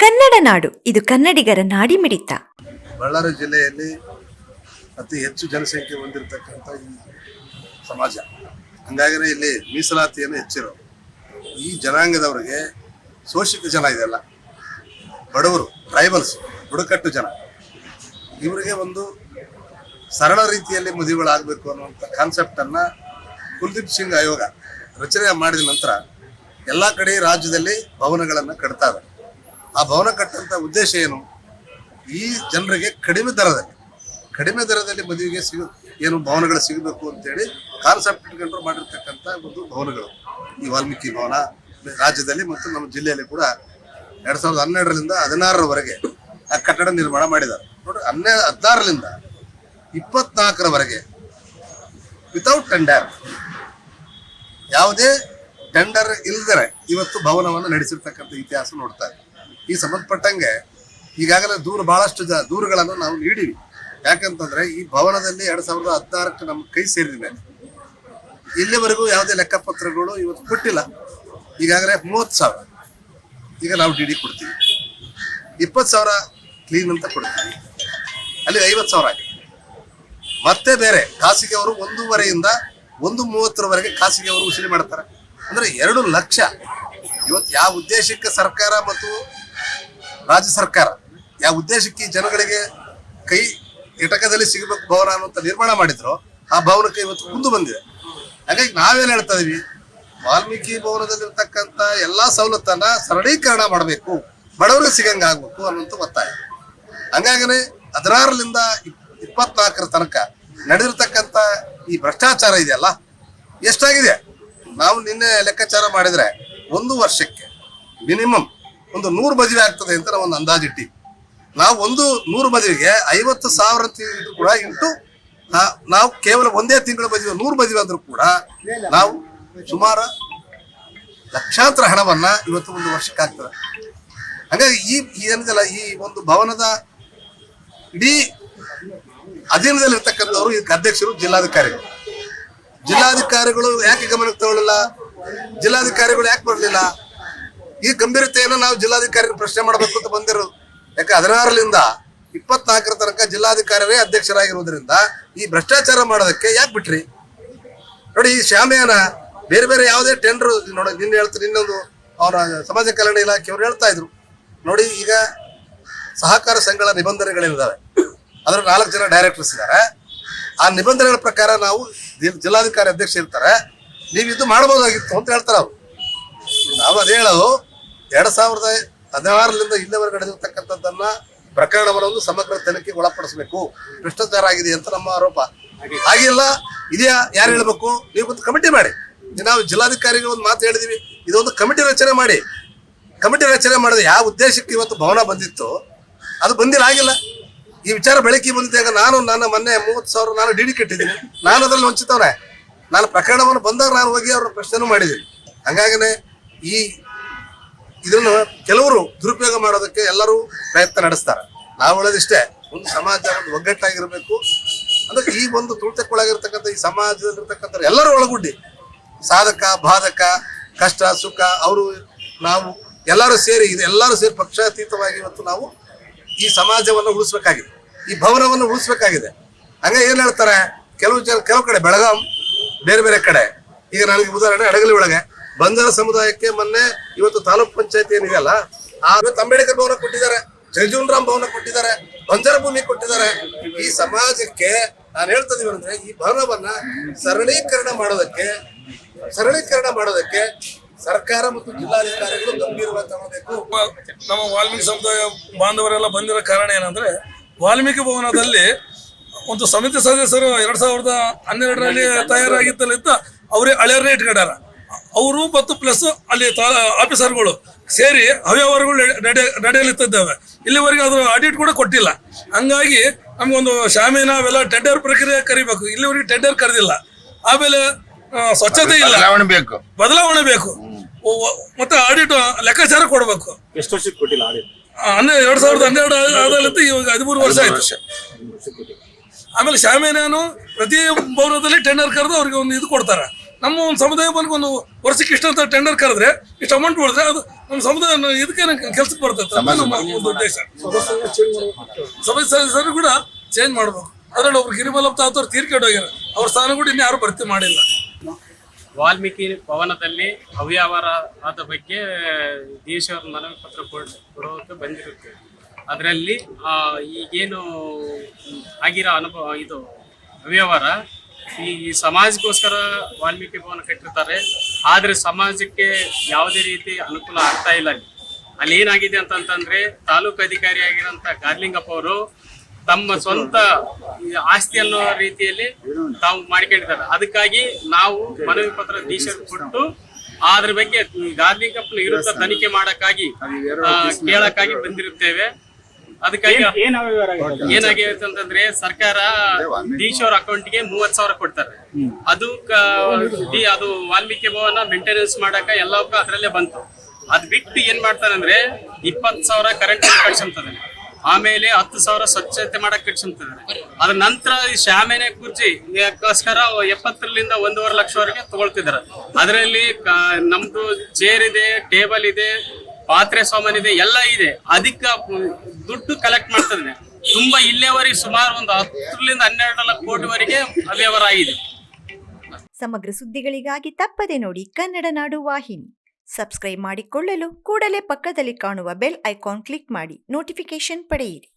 ಕನ್ನಡ ನಾಡು, ಇದು ಕನ್ನಡಿಗರ ನಾಡಿ ಮಿಡಿತ ಬಳ್ಳಾರಿ ಜಿಲ್ಲೆಯಲ್ಲಿ ಅತಿ ಹೆಚ್ಚು ಜನಸಂಖ್ಯೆ ಹೊಂದಿರತಕ್ಕಂಥ ಈ ಸಮಾಜ. ಹಂಗಾಗಿನೇ ಇಲ್ಲಿ ಮೀಸಲಾತಿಯನ್ನು ಹೆಚ್ಚಿರೋ ಈ ಜನಾಂಗದವರಿಗೆ ಶೋಷಿತ ಜನ ಇದೆಲ್ಲ. ಬಡವರು ಟ್ರೈಬಲ್ಸ್ ಬುಡಕಟ್ಟು ಜನ. ಇವರಿಗೆ ಒಂದು ಸರಳ ರೀತಿಯಲ್ಲಿ ಮದುವೆಗಳಾಗಬೇಕು ಅನ್ನುವಂಥ ಕಾನ್ಸೆಪ್ಟನ್ನು ಕುಲ್ದೀಪ್ ಸಿಂಗ್ ಆಯೋಗ ರಚನೆ ಮಾಡಿದ ನಂತರ ಎಲ್ಲ ಕಡೆ ರಾಜ್ಯದಲ್ಲಿ ಭವನಗಳನ್ನು ಕಟ್ತಾರೆ ಆ ಭವನ ಕಟ್ಟಂತ ಉದ್ದೇಶ ಏನು? ಈ ಜನರಿಗೆ ಕಡಿಮೆ ದರದಲ್ಲಿ ಕಡಿಮೆ ದರದಲ್ಲಿ ಮದುವೆಗೆ ಸಿಗ, ಏನು ಭವನಗಳು ಸಿಗಬೇಕು ಅಂತೇಳಿ ಕಾನ್ಸೆಪ್ಟ್ ಇಟ್ಕೊಂಡು ಮಾಡಿರ್ತಕ್ಕಂಥ ಒಂದು ಭವನಗಳು. ಈ ವಾಲ್ಮೀಕಿ ಭವನ ರಾಜ್ಯದಲ್ಲಿ ಮತ್ತು ನಮ್ಮ ಜಿಲ್ಲೆಯಲ್ಲಿ ಕೂಡ ಎರಡ್ ಸಾವಿರದ ಹನ್ನೆರಡರಿಂದ ಹದಿನಾರರವರೆಗೆ ಆ ಕಟ್ಟಡ ನಿರ್ಮಾಣ ಮಾಡಿದ್ದಾರೆ. ನೋಡಿ ಹನ್ನೆ, ಹದಿನಾರರಿಂದ ಇಪ್ಪತ್ನಾಲ್ಕರವರೆಗೆ ವಿತೌಟ್ ಟೆಂಡರ್ ಯಾವುದೇ ಟೆಂಡರ್ ಇಲ್ಲದರೆ ಇವತ್ತು ಭವನವನ್ನು ನಡೆಸಿರ್ತಕ್ಕಂಥ ಇತಿಹಾಸ ನೋಡ್ತಾರೆ ಈ ಸಂಬಂಧಪಟ್ಟಂಗೆ ಈಗಾಗಲೇ ದೂರ ಬಹಳಷ್ಟು ಜ ದೂರುಗಳನ್ನು ನಾವು ನೀಡಿವಿ. ಯಾಕಂತಂದ್ರೆ ಈ ಭವನದಲ್ಲಿ ಎರಡ್ ಸಾವಿರದ ಹದಿನಾರಕ್ಕೆ ನಮ್ಮ ಕೈ ಸೇರಿದ. ಇಲ್ಲಿವರೆಗೂ ಯಾವುದೇ ಲೆಕ್ಕಪತ್ರಗಳು ಇವತ್ತು ಕೊಟ್ಟಿಲ್ಲ. ಈಗಾಗಲೇ ಮೂವತ್ತು ಸಾವಿರ. ಈಗ ನಾವು ಡಿ ಡಿ ಕೊಡ್ತೀವಿ. ಇಪ್ಪತ್ತು ಸಾವಿರ ಕ್ಲೀನ್ ಅಂತ ಕೊಡ್ತೀವಿ. ಅಲ್ಲಿ ಐವತ್ತು ಸಾವಿರ ಆಗಿದೆ. ಮತ್ತೆ ಬೇರೆ, ಖಾಸಗಿ ಅವರು ಒಂದೂವರೆಯಿಂದ ಒಂದು ಮೂವತ್ತರವರೆಗೆ ಖಾಸಗಿ ಅವರು ವಸೂಲಿ ಮಾಡ್ತಾರೆ. ಅಂದ್ರೆ ಎರಡು ಲಕ್ಷ. ಇವತ್ತು ಯಾವ ಉದ್ದೇಶಕ್ಕೆ ಸರ್ಕಾರ ಮತ್ತು ರಾಜ್ಯ ಸರ್ಕಾರ ಯಾವ ಉದ್ದೇಶಕ್ಕೆ ಜನಗಳಿಗೆ ಕೈ ಘಟಕದಲ್ಲಿ ಸಿಗಬೇಕು ಭವನ ಅನ್ನುವಂಥ ನಿರ್ಮಾಣ ಮಾಡಿದ್ರು, ಆ ಭವನಕ್ಕೆ ಇವತ್ತು ಮುಂದೆ ಬಂದಿದೆ. ಹಾಗಾಗಿ ನಾವೇನು ಹೇಳ್ತಾ ಇದೀವಿ? ವಾಲ್ಮೀಕಿ ಭವನದಲ್ಲಿರ್ತಕ್ಕಂಥ ಎಲ್ಲಾ ಸವಲತ್ತನ್ನ ಸರಳೀಕರಣ ಮಾಡಬೇಕು, ಬಡವರಿಗೆ ಸಿಗಂಗ ಆಗ್ಬೇಕು ಅನ್ನುವಂಥ ಒತ್ತಾಯ. ಹಂಗಾಗನೇ ಹದಿನಾರರಿಂದ ಇಪ್ಪತ್ನಾಲ್ಕರ ತನಕ ನಡೆದಿರ್ತಕ್ಕಂಥ ಈ ಭ್ರಷ್ಟಾಚಾರ ಇದೆಯಲ್ಲ, ಎಷ್ಟಾಗಿದೆ? ನಾವು ನಿನ್ನೆ ಲೆಕ್ಕಾಚಾರ ಮಾಡಿದ್ರೆ ಒಂದು ವರ್ಷಕ್ಕೆ ಮಿನಿಮಮ್ ಒಂದು ನೂರು ಮದುವೆ ಆಗ್ತದೆ ಅಂತ ನಾವು ಒಂದು ಅಂದಾಜಿಟ್ಟಿವಿ ನಾವು ಒಂದು ನೂರು ಮದುವೆಗೆ ಐವತ್ತು ಸಾವಿರ ಅಂತ ಇದು ಕೂಡ ಇಂಟು ನಾವು ಕೇವಲ ಒಂದೇ ತಿಂಗಳ ಮದುವೆ, ನೂರು ಮದುವೆ ಅಂದ್ರೂ ಕೂಡ ನಾವು ಸುಮಾರು ಲಕ್ಷಾಂತರ ಹಣವನ್ನ ಇವತ್ತು ಒಂದು ವರ್ಷಕ್ಕೆ ಆಗ್ತದೆ ಹಾಗಾಗಿ ಈ ಈ ಏನಿದೆಲ್ಲ ಈ ಒಂದು ಭವನದ ಇಡೀ ಅಧೀನದಲ್ಲಿರ್ತಕ್ಕಂಥವ್ರು ಇದಕ್ಕೆ ಅಧ್ಯಕ್ಷರು ಜಿಲ್ಲಾಧಿಕಾರಿಗಳು. ಜಿಲ್ಲಾಧಿಕಾರಿಗಳು ಯಾಕೆ ಗಮನಕ್ಕೆ ತಗೊಳ್ಳಿಲ್ಲ? ಜಿಲ್ಲಾಧಿಕಾರಿಗಳು ಯಾಕೆ ಬರಲಿಲ್ಲ? ಈ ಗಂಭೀರತೆಯನ್ನು ನಾವು ಜಿಲ್ಲಾಧಿಕಾರಿ ಪ್ರಶ್ನೆ ಮಾಡಬೇಕು ಅಂತ ಬಂದಿರೋದು. ಯಾಕೆ ಹದಿನಾರರಿಂದ ಇಪ್ಪತ್ನಾಲ್ಕರ ತನಕ ಜಿಲ್ಲಾಧಿಕಾರಿಯೇ ಅಧ್ಯಕ್ಷರಾಗಿರುವುದರಿಂದ ಈ ಭ್ರಷ್ಟಾಚಾರ ಮಾಡೋದಕ್ಕೆ ಯಾಕೆ ಬಿಟ್ರಿ? ನೋಡಿ, ಈ ಶಾಮಿಯಾನ ಬೇರೆ ಬೇರೆ ಯಾವುದೇ ಟೆಂಡರ್ ನೋಡಿ, ನಿನ್ನೆ ಹೇಳ್ತಾರೆ ಇನ್ನೊಂದು ಅವರ ಸಮಾಜ ಕಲ್ಯಾಣ ಇಲಾಖೆಯವರು ಹೇಳ್ತಾ ಇದ್ರು. ನೋಡಿ, ಈಗ ಸಹಕಾರ ಸಂಘಗಳ ನಿಬಂಧನೆಗಳಿದ್ದಾವೆ. ಅದರ ನಾಲ್ಕು ಜನ ಡೈರೆಕ್ಟರ್ಸ್ ಇದ್ದಾರೆ. ಆ ನಿಬಂಧನೆಗಳ ಪ್ರಕಾರ ನಾವು ಜಿಲ್ಲಾಧಿಕಾರಿ ಅಧ್ಯಕ್ಷ ಇರ್ತಾರೆ. ನೀವು ಇದು ಮಾಡ್ಬೋದಾಗಿತ್ತು ಅಂತ ಹೇಳ್ತಾರೆ ಅವರು. ನಾವು ಅದೇ ಹೇಳೋದು ಎರಡ್ ಸಾವಿರದ ಹದಿನಾರರಿಂದ ಇಲ್ಲಿವರೆಗೆ ನಡೆದಿರ್ತಕ್ಕಂಥದ್ದನ್ನ ಪ್ರಕರಣವನ್ನು ಸಮಗ್ರ ತನಿಖೆಗೆ ಒಳಪಡಿಸಬೇಕು. ಭ್ರಷ್ಟಾಚಾರ ಆಗಿದೆ ಅಂತ ನಮ್ಮ ಆರೋಪ. ಹಾಗಿಲ್ಲ, ಇದೆಯಾ, ಯಾರು ಹೇಳ್ಬೇಕು? ನೀವು ಒಂದು ಕಮಿಟಿ ಮಾಡಿ. ನಾವು ಜಿಲ್ಲಾಧಿಕಾರಿಗೆ ಒಂದು ಮಾತು ಹೇಳಿದೀವಿ. ಇದೊಂದು ಕಮಿಟಿ ರಚನೆ ಮಾಡಿ. ಕಮಿಟಿ ರಚನೆ ಮಾಡಿದ ಯಾವ ಉದ್ದೇಶಕ್ಕೆ ಇವತ್ತು ಭವನ ಬಂದಿತ್ತು, ಅದು ಬಂದಿಲ್ಲ, ಆಗಿಲ್ಲ. ಈ ವಿಚಾರ ಬೆಳಕಿಗೆ ಬಂದಿದ್ದಾಗ ನಾನು ನನ್ನ ಮೊನ್ನೆ ಮೂವತ್ತು ಸಾವಿರ ನಾನು ಡಿ ಡಿ ಕಟ್ಟಿದ್ದೀನಿ. ನಾನು ಅದರಲ್ಲಿ ವಂಚಿತವನೇ. ನಾನು ಪ್ರಕರಣವನ್ನು ಬಂದಾಗ ನಾನು ಹೋಗಿ ಅವ್ರ ಪ್ರಶ್ನೆ ಮಾಡಿದ್ದೀನಿ. ಹಂಗಾಗಿನೇ ಈ ಇದನ್ನು ಕೆಲವರು ದುರುಪಯೋಗ ಮಾಡೋದಕ್ಕೆ ಎಲ್ಲರೂ ಪ್ರಯತ್ನ ನಡೆಸ್ತಾರೆ. ನಾವು ಹೇಳೋದಿಷ್ಟೇ ಒಂದು ಸಮಾಜ ಒಂದು ಒಗ್ಗಟ್ಟಾಗಿರಬೇಕು. ಅಂದ್ರೆ ಈ ಒಂದು ತುಳಿತಕ್ಕೊಳಗಿರ್ತಕ್ಕಂಥ, ಈ ಸಮಾಜದಲ್ಲಿರ್ತಕ್ಕಂಥ ಎಲ್ಲರೂ ಒಳಗುಡ್ಡಿ ಸಾಧಕ, ಬಾಧಕ, ಕಷ್ಟ, ಸುಖ, ಅವರು, ನಾವು ಎಲ್ಲರೂ ಸೇರಿ, ಇದು ಎಲ್ಲರೂ ಸೇರಿ ಪಕ್ಷಾತೀತವಾಗಿ ಇವತ್ತು ನಾವು ಈ ಸಮಾಜವನ್ನು ಉಳಿಸ್ಬೇಕಾಗಿದೆ. ಈ ಭವನವನ್ನು ಉಳಿಸ್ಬೇಕಾಗಿದೆ. ಹಂಗೆ ಏನು ಹೇಳ್ತಾರೆ? ಕೆಲವು ಜನ, ಕೆಲವು ಕಡೆ ಬೆಳಗಾಂ, ಬೇರೆ ಬೇರೆ ಕಡೆ. ಈಗ ನನಗೆ ಉದಾಹರಣೆ ಅಡಗಲಿ ಒಳಗೆ. ಬಂಜಾರ ಸಮುದಾಯಕ್ಕೆ ಮೊನ್ನೆ ಇವತ್ತು ತಾಲೂಕ್ ಪಂಚಾಯತಿ ಏನಿದೆಯಲ್ಲ ಆ ಅಂಬೇಡ್ಕರ್ ಭವನ ಕೊಟ್ಟಿದ್ದಾರೆ ಜಗಜೀವನ್ ರಾಮ್ ಭವನ ಕೊಟ್ಟಿದ್ದಾರೆ, ಬಂಜಾರ ಭೂಮಿ ಕೊಟ್ಟಿದ್ದಾರೆ. ಈ ಸಮಾಜಕ್ಕೆ ನಾನು ಹೇಳ್ತಾ ಅಂದ್ರೆ, ಈ ಭವನವನ್ನ ಸರಳೀಕರಣ ಮಾಡೋದಕ್ಕೆ ಸರಳೀಕರಣ ಮಾಡೋದಕ್ಕೆ ಸರ್ಕಾರ ಮತ್ತು ಜಿಲ್ಲಾಧಿಕಾರಿಗಳು ಗಂಭೀರವಾಗಿ ನಮ್ಮ ವಾಲ್ಮೀಕಿ ಸಮುದಾಯ ಬಾಂಧವರೆಲ್ಲ ಬಂದಿರೋ ಕಾರಣ ಏನಂದ್ರೆ, ವಾಲ್ಮೀಕಿ ಭವನದಲ್ಲಿ ಒಂದು ಸಮಿತಿ ಸದಸ್ಯರು ಎರಡ್ ಸಾವಿರದ ಹನ್ನೆರಡರಲ್ಲಿ ತಯಾರಾಗಿದ್ದಲ್ಲಿದ್ದ, ಅವರೇ ಹಳೆಯರನ್ನೇ ಇಟ್ಕೊಂಡಾರ. ಅವರು ಮತ್ತು ಪ್ಲಸ್ ಅಲ್ಲಿ ತಾ- ಆಫೀಸರ್ಗಳು ಸೇರಿ ಅವ್ಯವಹಾರಗಳು ನಡೆ ನಡೆಯಲಿತ್ತಿದ್ದಾವೆ. ಇಲ್ಲಿವರೆಗೆ ಅದರ ಆಡಿಟ್ ಕೂಡ ಕೊಟ್ಟಿಲ್ಲ. ಹಂಗಾಗಿ ನಮಗೊಂದು ಶಾಮೀನ ಅವೆಲ್ಲ ಟೆಂಡರ್ ಪ್ರಕ್ರಿಯೆ ಕರಿಬೇಕು. ಇಲ್ಲಿವರೆಗೆ ಟೆಂಡರ್ ಕರೆದಿಲ್ಲ. ಆಮೇಲೆ ಸ್ವಚ್ಛತೆ ಇಲ್ಲ. ಬದಲಾವಣೆ ಬೇಕು. ಬದಲಾವಣೆ ಬೇಕು. ಮತ್ತೆ ಆಡಿಟ್ ಲೆಕ್ಕಾಚಾರ ಕೊಡಬೇಕು. ಎಷ್ಟು ವರ್ಷಕ್ಕೆ ಕೊಟ್ಟಿಲ್ಲ ಆಡಿಟ್ ಹನ್ನೆರಡು ಎರಡು ಸಾವಿರದ ಹನ್ನೆರಡು ಆದಲ್ಲಿಂದ ಇವಾಗ ಹದಿಮೂರು ವರ್ಷ ಆಯ್ತು. ಆಮೇಲೆ ಶಾಮೀನಾನು ಪ್ರತಿ ಭವನದಲ್ಲಿ ಟೆಂಡರ್ ಕರೆದು ಅವ್ರಿಗೆ ಒಂದು ಇದು ಕೊಡ್ತಾರೆ. ನಮ್ಮ ಒಂದು ಸಮುದಾಯ ಬಂದು ಒಂದು ವರ್ಷಕ್ಕೆ ಇಷ್ಟು ಅಂತ ಟೆಂಡರ್ ಕರೆದ್ರೆ ಇಷ್ಟು ಅಮೌಂಟ್ ಉಳಿದ್ರೆ ಅದು ನಮ್ಮ ಸಮುದಾಯ ಇದಕ್ಕೆ ಕೆಲ್ಸಕ್ಕೆ ಬರ್ತೈತೆ ನಮ್ಮ ಒಂದು ಉದ್ದೇಶ. ಸಭೆ ಸದಸ್ಯರು ಕೂಡ ಚೇಂಜ್ ಮಾಡ್ಬೇಕು. ಅದರಲ್ಲಿ ಒಬ್ರು ಗಿರಿಮಲಪ್ಪ ತಾತವ್ರು ತೀರ್ಕೊಂಡು ಹೋಗ್ಯಾರ. ಅವ್ರ ಸ್ಥಾನ ಕೂಡ ಇನ್ನು ಯಾರು ಭರ್ತಿ ಮಾಡಿಲ್ಲ. ವಾಲ್ಮೀಕಿ ಭವನದಲ್ಲಿ ಅವ್ಯವಹಾರ ಆದ ಬಗ್ಗೆ ದೇಶವರ ಮನವಿ ಪತ್ರ ಕೊಡ್ ಕೊಡೋಕೆ ಬಂದಿರುತ್ತೆ. ಅದರಲ್ಲಿ ಈಗೇನು ಆಗಿರೋ ಅನುಭವ ಇದು ಅವ್ಯವಹಾರ ಈ ಸಮಾಜಕ್ಕೋಸ್ಕರ ವಾಲ್ಮೀಕಿ ಭವನ ಕಟ್ಟಿರ್ತಾರೆ. ಆದರೆ ಸಮಾಜಕ್ಕೆ ಯಾವುದೇ ರೀತಿ ಅನುಕೂಲ ಆಗ್ತಾ ಇಲ್ಲ. ಅಲ್ಲಿ ಏನಾಗಿದೆ ಅಂತಂತಂದ್ರೆ ತಾಲೂಕು ಅಧಿಕಾರಿ ಆಗಿರೋಂಥ ಗಾರ್ಲಿಂಗಪ್ಪ ಅವರು ತಮ್ಮ ಸ್ವಂತ ಆಸ್ತಿ ಅನ್ನೋ ರೀತಿಯಲ್ಲಿ ತಾವು ಮಾಡ್ಕೊಂಡಿದ್ದಾರೆ. ಅದಕ್ಕಾಗಿ ನಾವು ಮನವಿ ಪತ್ರ ದೀಶರ್ ಕೊಟ್ಟು ಅದ್ರ ಬಗ್ಗೆ ಗಾರ್ಲಿಂಗಪ್ಪನ ವಿರುದ್ಧ ತನಿಖೆ ಮಾಡಕ್ಕಾಗಿ ಕೇಳಕ್ಕಾಗಿ ಬಂದಿರುತ್ತೇವೆ. ಅದಕ್ಕಾಗಿ ಏನಾಗಿರುತ್ತೆ ಅಂತಂದ್ರೆ ಸರ್ಕಾರ ದೀಶ್ ಅವ್ರ ಅಕೌಂಟ್ಗೆ ಮೂವತ್ ಸಾವಿರ ಕೊಡ್ತಾರೆ. ಅದು ಕ- ಅದು ವಾಲ್ಮೀಕಿ ಭವನ ಮೇಂಟೆನೆನ್ಸ್ ಮಾಡಕ ಎಲ್ಲವಕ್ಕೂ ಅದ್ರಲ್ಲೇ ಬಂತು. ಅದ್ ಬಿಟ್ಟು ಏನ್ ಮಾಡ್ತಾನಂದ್ರೆ ಇಪ್ಪತ್ ಸಾವಿರ ಕರೆಂಟ್ ಕಟ್ಸಂತದೆ ಆಮೇಲೆ ಹತ್ತು ಸಾವಿರ ಸ್ವಚ್ಛತೆ ಮಾಡಕ್ ಕಟ್ಸಂತಿದ್ದಾರೆ ಅದ್ರ ನಂತರ ಈ ಶಾಮೆನೆ ಕುರ್ಚಿ ಗೋಸ್ಕರ ಎಪ್ಪತ್ತರಿಂದ ಒಂದೂವರೆ ಲಕ್ಷವರೆಗೆ ತಗೊಳ್ತಿದ್ದಾರೆ. ಅದರಲ್ಲಿ ನಮ್ದು ಚೇರ್ ಇದೆ ಟೇಬಲ್ ಇದೆ ಪಾತ್ರೆ ಸಾಮಾನ್ ಇದೆ ಎಲ್ಲ ಇದೆ. ಅದಕ್ಕೆ ದುಡ್ಡು ಕಲೆಕ್ಟ್ ಮಾಡ್ತದೆ. ತುಂಬಾ ಇಲ್ಲೇವರೆಗೆ ಸುಮಾರು ಒಂದು ಹತ್ತರಿಂದ ಹನ್ನೆರಡು ಕೋಟಿವರೆಗೆ ಅವ್ಯವಹಾರ ಆಗಿದೆ. ಸಮಗ್ರ ಸುದ್ದಿಗಳಿಗಾಗಿ ತಪ್ಪದೆ ನೋಡಿ ಕನ್ನಡ ನಾಡು ವಾಹಿನಿ. ಸಬ್ಸ್ಕ್ರೈಬ್ ಮಾಡಿಕೊಳ್ಳಲು ಕೂಡಲೇ ಪಕ್ಕದಲ್ಲಿ ಕಾಣುವ ಬೆಲ್ ಐಕಾನ್ ಕ್ಲಿಕ್ ಮಾಡಿ ನೋಟಿಫಿಕೇಶನ್ ಪಡೆಯಿರಿ.